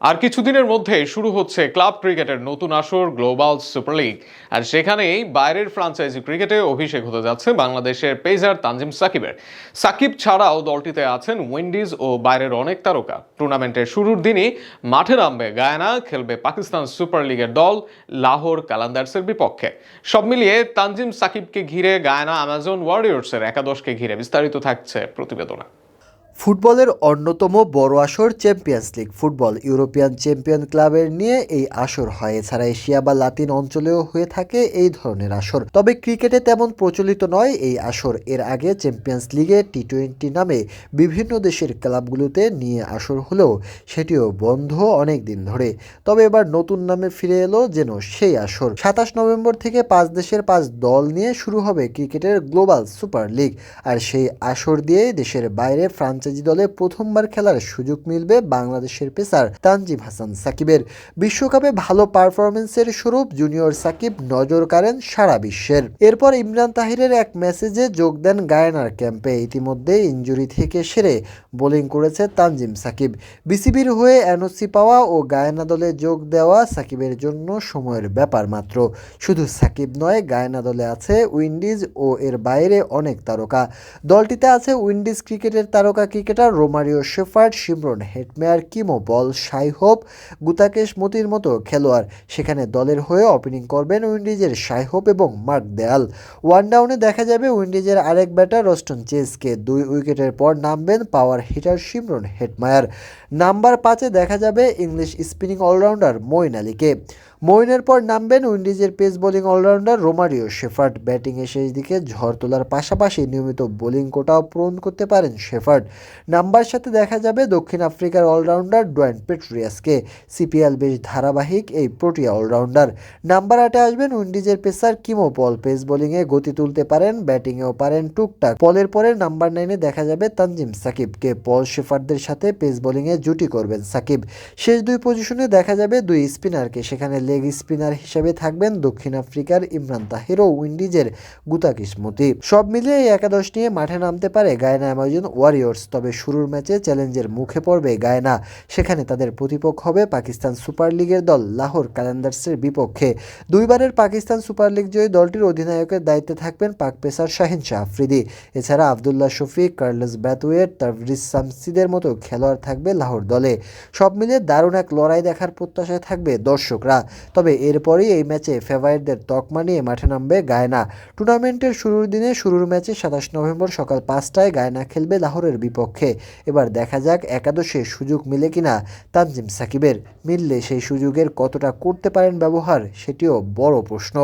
আর কিছুদিনের মধ্যে শুরু হচ্ছে ক্লাব ক্রিকেটের নতুন আসর গ্লোবাল সুপার লিগ। আর সেখানেই বাইরের ফ্রাঞ্চাইজি ক্রিকেটে অভিষেক হতে যাচ্ছে বাংলাদেশের পেসার তানজিম সাকিবের। সাকিব ছাড়াও দলটিতে আছেন উইন্ডিজ ও বাইরের অনেক তারকা। টুর্নামেন্টের শুরুর দিনই মাঠে নামবে গায়ানা, খেলবে পাকিস্তান সুপার লিগের দল লাহোর কালান্দার্সের বিপক্ষে। সব মিলিয়ে তানজিম সাকিবকে ঘিরে গায়ানা অ্যামাজন ওয়ারিয়র্সের একাদশকে ঘিরে বিস্তারিত থাকছে প্রতিবেদনা। ফুটবলের অন্যতম বড় আসর champions league football. European champion ক্লাবের নিয়ে এই আসর হয়। এছাড়া এশিয়া বা লাতিন অঞ্চলেও হয়ে থাকে এই ধরনের আসর। তবে ক্রিকেটে তেমন প্রচলিত নয় এই আসর। এর আগে চ্যাম্পিয়ন্স লিগে টি টোয়েন্টি নামে বিভিন্ন দেশের ক্লাবগুলোতে নিয়ে আসর হলেও সেটিও বন্ধ অনেক দিন ধরে। তবে এবার নতুন নামে ফিরে এলো যেন সেই আসর। সাতাশ নভেম্বর থেকে পাঁচ দেশের পাঁচ দল নিয়ে শুরু হবে ক্রিকেটের গ্লোবাল সুপার লিগ আর সেই আসর দিয়ে দেশের বাইরে ফ্রান্সাইজি দলে প্রথমবার খেলার সুযোগ মিলবে বাংলাদেশের পেসার তানজিম হাসান সাকিবের। বিশ্বকাপে ভালো পারফরমেন্সের স্বরূপ জুনিয়র সাকিব নজর কাড়েন সারা বিশ্বের। এরপর ইমরান তাহিরের এক মেসেজে যোগ দেন গায়ানার ক্যাম্পে। ইতিমধ্যে ইঞ্জুরি থেকে সেরে বোলিং করেছে তানজিম সাকিব। বিসিবির হয়ে এনওসি পাওয়া ও গায়না দলে যোগ দেওয়া সাকিবের জন্য সময়ের ব্যাপার মাত্র। শুধু সাকিব নয়, গায়না দলে আছে উইন্ডিজ ও এর বাইরে অনেক তারকা। দলটিতে আছে উইন্ডিজ ক্রিকেটের তারকা cricketer Romario Shepherd, Shimron Hetmyer Keemo Paul, Shai Hope, Gudakesh মতির মতো খেলোয়াড় সেখানে দলের হয়ে ওপেনিং করবেন উইন্ডিজের সাই হোপ এবং মার্ক দেয়াল। ওয়ান ডাউনে দেখা যাবে উইন্ডিজের আরেক ব্যাটার রস্টন চেসকে দুই উইকেটের পর নামবেন power hitter Shimron Hetmyer number পাঁচে দেখা যাবে ইংলিশ স্পিনিং অলরাউন্ডার মইন আলীকে। মইনের পর নামবেন উইন্ডিজের pace bowling allrounder Romario Shepherd. ব্যাটিংয়ে শেষ দিকে ঝড় তোলার পাশাপাশি নিয়মিত বোলিং কোটাও পূরণ করতে পারেন শেফার্ড। নাম্বার সাথে দেখা যাবে দক্ষিণ আফ্রিকার অলরাউন্ডার ডোয়েন পেট্রিয়াসকে। সিপিএল বেশ ধারাবাহিক এই প্রোটিয়া অলরাউন্ডার। নাম্বার আটে আসবেন উইন্ডিজের পেসার কিমো পল। পেস বোলিংয়ে গতি তুলতে পারেন ব্যাটিংয়েও পারেন টুকটাক। পলের পরে নাম্বার নাইনে দেখা যাবে তানজিম সাকিবকে। পল শেফার্ডদের সাথে পেস বোলিংয়ে জুটি করবেন সাকিব। শেষ দুই পজিশনে দেখা যাবে দুই স্পিনারকে। সেখানে লেগ স্পিনার হিসেবে থাকবেন দক্ষিণ আফ্রিকার ইমরান তাহির ও উইন্ডিজের গুতা কিসমতি সব মিলিয়ে এই একাদশ নিয়ে মাঠে নামতে পারে গায়না অ্যামাজন ওয়ারিয়র্স, তবে শুরুর ম্যাচে চ্যালেঞ্জের মুখে পড়বে গায়না। সেখানে তাদের প্রতিপক্ষ হবে পাকিস্তান সুপার লিগের দল লাহোর কালান্দার্সের বিপক্ষে। দুইবারের পাকিস্তান সুপার লিগ জয়ী দলটির অধিনায়কের দায়িত্বে থাকবেন পাক পেসার শাহিন শাহ আফ্রিদি। এছাড়া আবদুল্লাহ শফিক, কার্লস ব্যাথওয়েট, তারভিস সামসিদের মতো খেলোয়াড় থাকবে লাহোর দলে। সব মিলিয়ে দারুণ এক লড়াই দেখার প্রত্যাশায় থাকবে দর্শকরা। তবে এরপরেই এই ম্যাচে ফেভারিটদের তকমা নিয়ে মাঠে নামবে গায়না। টুর্নামেন্টের শুরুর দিনে শুরুর ম্যাচে সাতাশ নভেম্বর সকাল পাঁচটায় গায়না খেলবে লাহোরের বিপক্ষে। এবার দেখা যাক একাদশে সুযোগ মিলে কিনা তানজিম সাকিবের। মিললে সেই সুযোগের কতটা করতে পারেন ব্যবহার, সেটিও বড় প্রশ্ন।